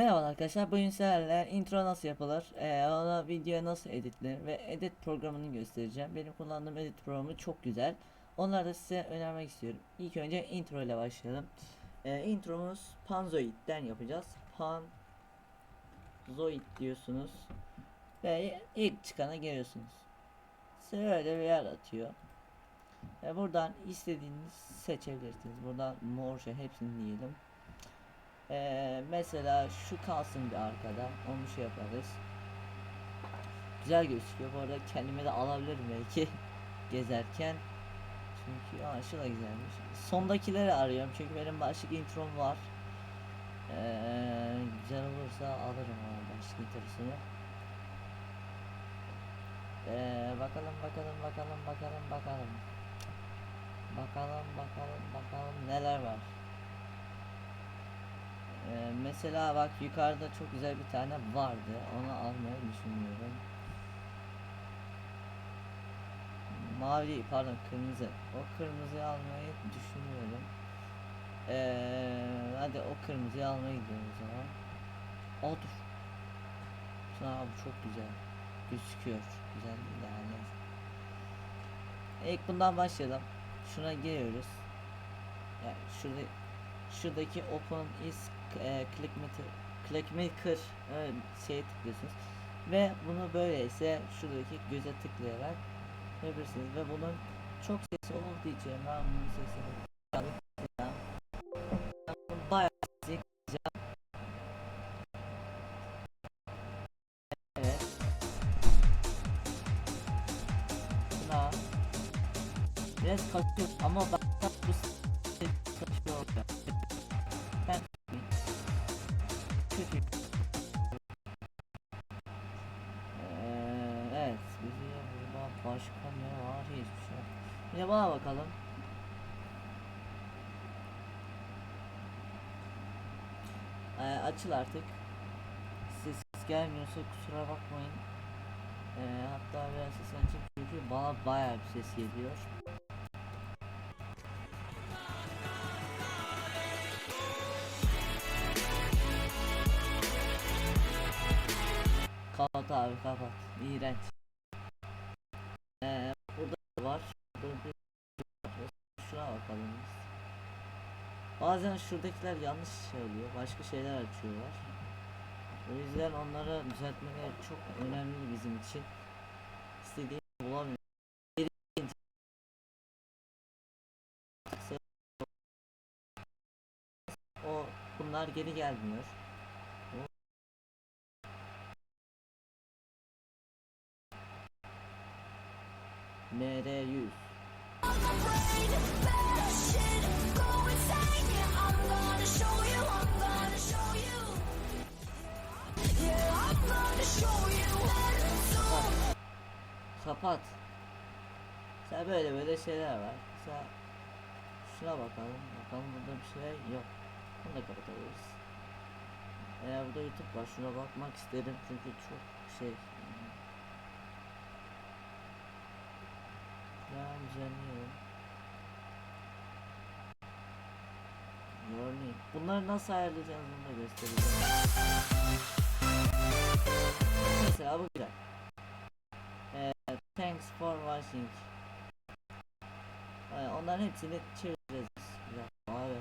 Merhaba arkadaşlar. Bugün sizlerle intro nasıl yapılır, ee, ona video nasıl editlenir ve edit programını göstereceğim. Benim kullandığım edit programı çok güzel. Onları da size önermek istiyorum. İlk önce intro ile başlayalım. Ee, intromuz Panzoid'den yapacağız. Panzoid diyorsunuz ve ilk çıkana geliyorsunuz. Size bir yer atıyor. Ve buradan istediğiniz seçebilirsiniz. Buradan mor hepsini diyelim. Ee, mesela şu kalsın bir arkada. Onu şey yaparız. Güzel gözüküyor. Bu arada kendime de alabilirim belki gezerken. Çünkü aa şu da güzelmiş. Sondakileri arıyorum çünkü benim başlık introm var. Ee, güzel olursa alırım o başlık introsunu. Ee, bakalım bakalım bakalım bakalım bakalım. Bakalım bakalım bakalım neler var. Ee, mesela bak yukarıda çok güzel bir tane vardı. Onu almayı düşünüyorum. Mavi pardon kırmızı. O kırmızıyı almayı düşünüyorum. Ee, hadi o kırmızıyı almaya gidiyorum o zaman. Aa dur. Aa, bu çok güzel. Gözüküyor. Güzel yani. İlk bundan başlayalım. Şuna giriyoruz. Yani şurada şuradaki open is e, click meter click maker e, şeye tıklıyorsunuz. Ve bunu böyleyse şuradaki göze tıklayarak yapabilirsiniz. Ve bunun çok sesi olduğu için ben bunun sesini yok. Bir de bana bakalım. Ee, açıl artık. Ses gelmiyorsa kusura bakmayın. Ee, hatta biraz ses açayım çünkü bana bayağı bir ses geliyor. Kapat abi kapat. İğrenç. Ee, burada da var. Burada bir şuna bakalım biz. Bazen şuradakiler yanlış oluyor. Başka şeyler açıyorlar. O yüzden onları düzeltmeleri çok önemli bizim için. İstediğim bulamıyorum. O bunlar geri gelmiyor. MR100 Kapat. Mesela böyle böyle şeyler var. Mesela şuna bakalım. Bakalım burada bir şey yok. Bunu da kapatabiliriz. Eğer burada YouTube var şuna bakmak isterim çünkü çok şey Ben düzenliyorum. Örneğin. Bunları nasıl ayarlayacağız bunu da göstereceğim. Mesela bu güzel. Thanks for watching. Ee, onların hepsini çevireceğiz. Güzel. Abi.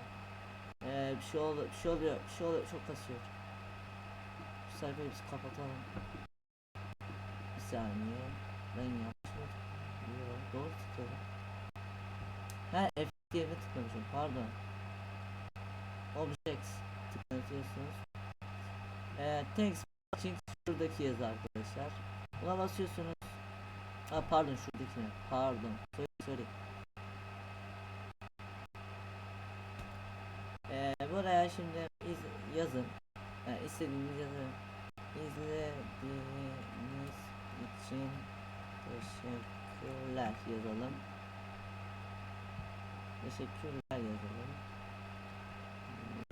Ee, bir şey oldu, bir şey oluyor, bir şey oluyor, çok kasıyor. Şu sayfayı biz kapatalım. Bir saniye. Ben yanlış doğru tıkladım. Ha F yerine tıklamışım pardon. Objects tıklatıyorsunuz. Ee, thanks for watching şuradaki yazı arkadaşlar. Buna basıyorsunuz. Ha pardon şuradaki ne? Pardon. Sorry sorry. Ee, buraya şimdi iz, yazın. Yani istediğiniz yazın. İzlediğiniz için teşekkürler yazalım. Teşekkürler yazalım.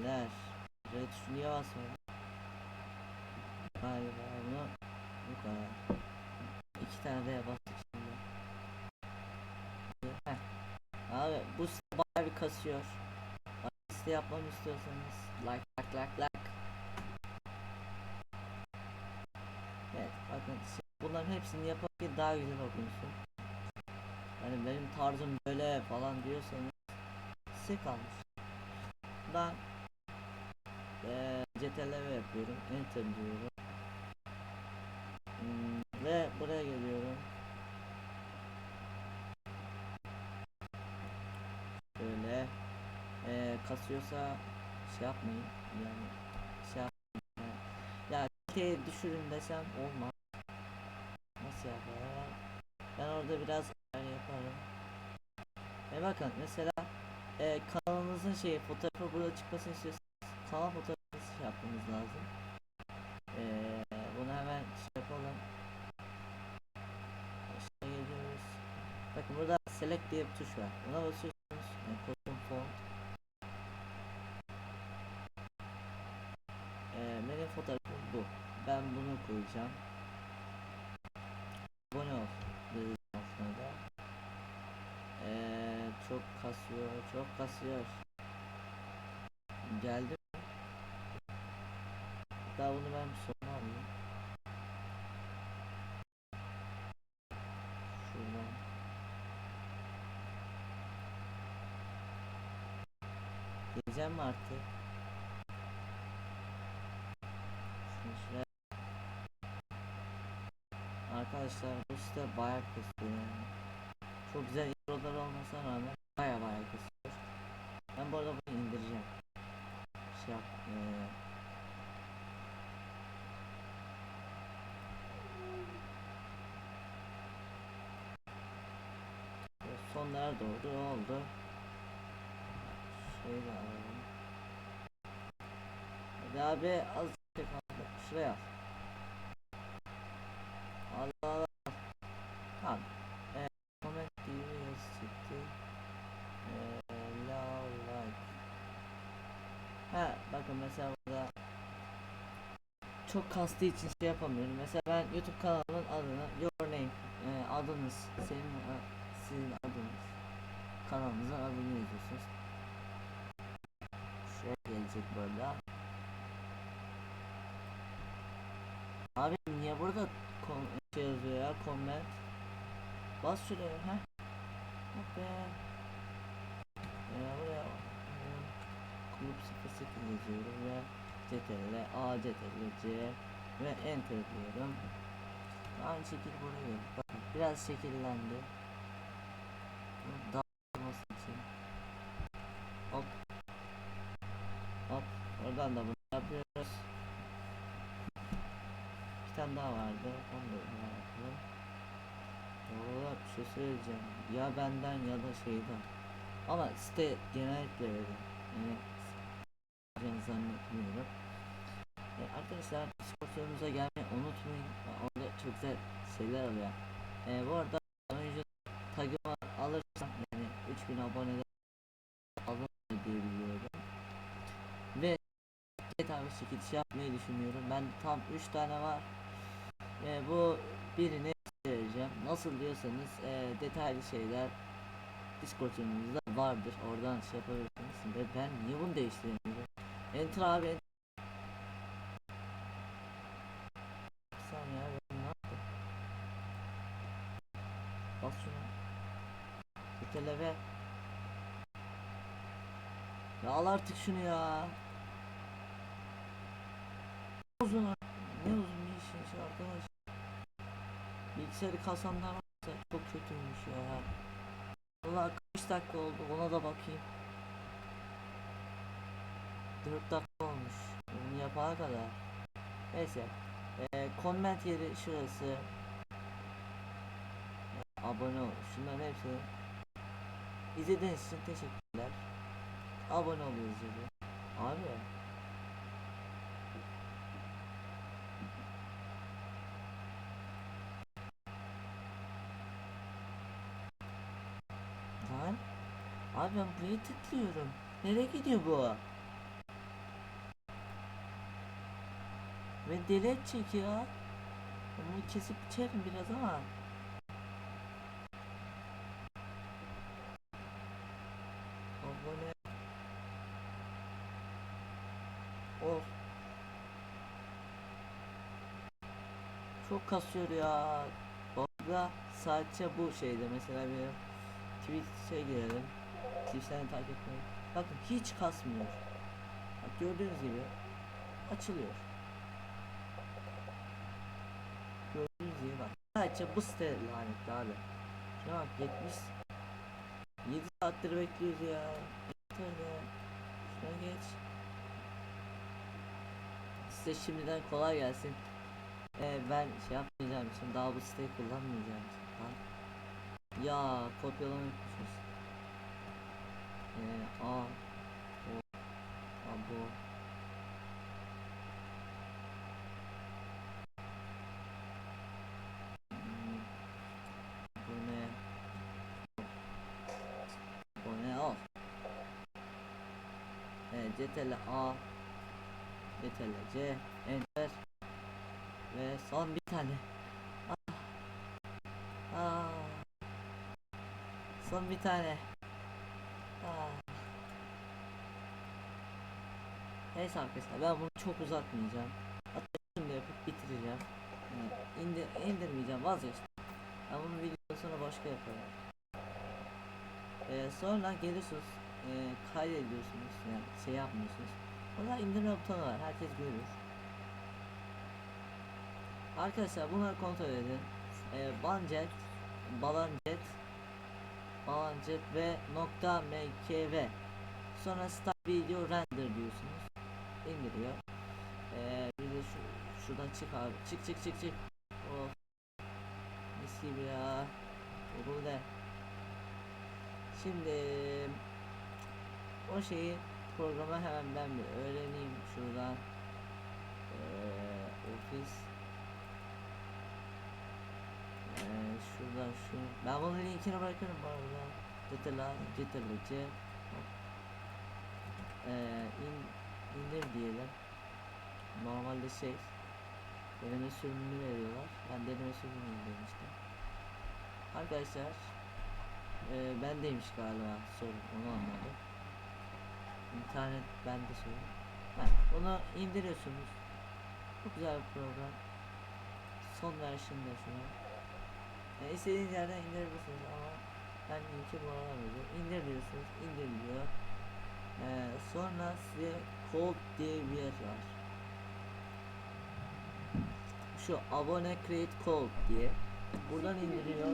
Ler. Red şuraya basmayalım. Galiba bunu bu kadar. İki tane de bastık kasıyor. Liste yapmamı istiyorsanız like like like like. Evet bakın bunların hepsini yapabilir daha güzel okunsun. Yani benim tarzım böyle falan diyorsanız size kalmış. Ben ee, CTLV yapıyorum. Enter diyorum. Kasıyorsa şey yapmayın yani şey yapmayın. Ya kaliteyi düşürün desem olmaz. Nasıl yapar? Ben orada biraz ayar yaparım. E bakın mesela e, kanalınızın şeyi fotoğrafı burada çıkmasını istiyorsanız kanal fotoğrafı şey yapmamız lazım. E, bunu hemen şey yapalım. Aşağı geliyoruz. Bakın burada select diye bir tuş var. Buna basıyorsunuz. E, custom font. E, benim fotoğrafım bu. Ben bunu koyacağım. Abone ol. dedi aslında da. Ee, çok kasıyor, çok kasıyor. Geldi? Daha bunu ben sona alayım. Şuradan. Geleceğim mi artık? Şuraya Arkadaşlar bu bayağı yani. Çok güzel introlar olmasına rağmen bayağı bayağı kısıyor. Ben bu arada bunu indireceğim. Şey yap. böyle Sonlara doğru oldu. Şöyle alalım. Hadi abi az şey. Şuraya al. Allah Allah. Tamam. Ee, comment diye. Ee, love like. Ha bakın mesela burada çok kastığı için şey yapamıyorum. Mesela ben YouTube kanalımın adını your name e, adınız senin e, sizin adınız kanalınızın adını yazıyorsunuz. Şuraya gelecek böyle. Abi niye burada şey yazıyor ya comment? Bas şuraya ha. Hop. Ee, buraya kulüp 08 yazıyorum ve CTRL A CTRL C ve enter diyorum. Aynı şekil buraya bakın biraz şekillendi. Bunu Dağılması için. Hop. Hop. Oradan da bunu yapıyoruz. Bir tane daha vardı. Onu da yapalım. Valla bir şey söyleyeceğim. Ya benden ya da şeyden. Ama site genellikle öyle. Yani yapacağını zannetmiyorum. E, arkadaşlar Discord'umuza gelmeyi unutmayın. E, Orada çok güzel şeyler oluyor. E, bu arada oyuncu tagımı alırsam yani 3000 abonede alırım diye biliyorum. Ve bir şekilde şey yapmayı düşünüyorum. Ben tam 3 tane var. E, bu birini vereceğim. Nasıl diyorsanız e, detaylı şeyler Discord sunucumuzda vardır. Oradan şey yapabilirsiniz. Ve ben niye bunu değiştiremiyorum? Enter abi. enter. Abi ben ne yaptım? Bas şuna. Öteleve. Ya al artık şunu ya. Uzun ne uzun bir şu arkadaş. Bilgisayarı kasanlar varsa çok kötüymüş ya. Valla kaç dakika oldu ona da bakayım. 4 dakika olmuş. Bunu yapana kadar. Neyse. Ee, comment yeri şurası. Abone ol. Şunların hepsi. İzlediğiniz için teşekkürler. Abone ol yazıyor. Abi. Abi ben buraya tıklıyorum. Nereye gidiyor bu? Ve ya. Ben Bunu kesip içerim biraz ama. Abone. Of. Çok kasıyor ya. Orada sadece bu şeyde mesela bir Twitch'e girelim. Twitch'ten takip etmeyi. Bakın hiç kasmıyor. Bak gördüğünüz gibi açılıyor. Gördüğünüz gibi bak. Sadece bu site lanetli abi. Şuna bak 70 7 saattir bekliyoruz ya. Ya. Şuna geç. Size şimdiden kolay gelsin. Ee, ben şey yapmayacağım için daha bu siteyi kullanmayacağım için. Ya kopyalamayı unutmuşuz. Ee, a. O. A bu Hmm, bu ne? Bu ne al Evet CTRL A. CTRL C. Enter. Ve son bir tane. Ah. Ah. son bir tane ah. Neyse arkadaşlar ben bunu çok uzatmayacağım. Hatta şimdi yapıp bitireceğim. Yani indir, indirmeyeceğim vazgeçtim. Ben bunu videodan sonra başka yaparım. Ee, sonra geliyorsunuz e, kaydediyorsunuz yani şey yapmıyorsunuz. Orada indirme butonu var herkes görür. Arkadaşlar bunları kontrol edin. Ee, Banjet Balanjet Balanjet ve nokta mkv Sonra start video render diyorsunuz indiriyor ee, bir de şu, şuradan çık abi. Çık çık çık çık. Oh. mis gibi ya. Bu ne şimdi o şeyi programı hemen ben bir öğreneyim şuradan. Ee, ofis. Ee, şuradan şu. Ben bunun linkini bırakırım bu arada. C hop. ee, in, indir diyelim. Normalde şey deneme sürümünü veriyorlar. Ben deneme sürümünü indirmiştim arkadaşlar ee, bendeymiş galiba sorun onu anladım. İnternet bende sorun. Ha, bunu indiriyorsunuz. Çok güzel bir program. Son versiyonda şu an. Yani istediğiniz yerden indirebilirsiniz ama ben linki bu arada veriyorum indir diyorsunuz indir diyor. Ee, sonra size code diye bir var şu abone create code diye. Buradan indiriyor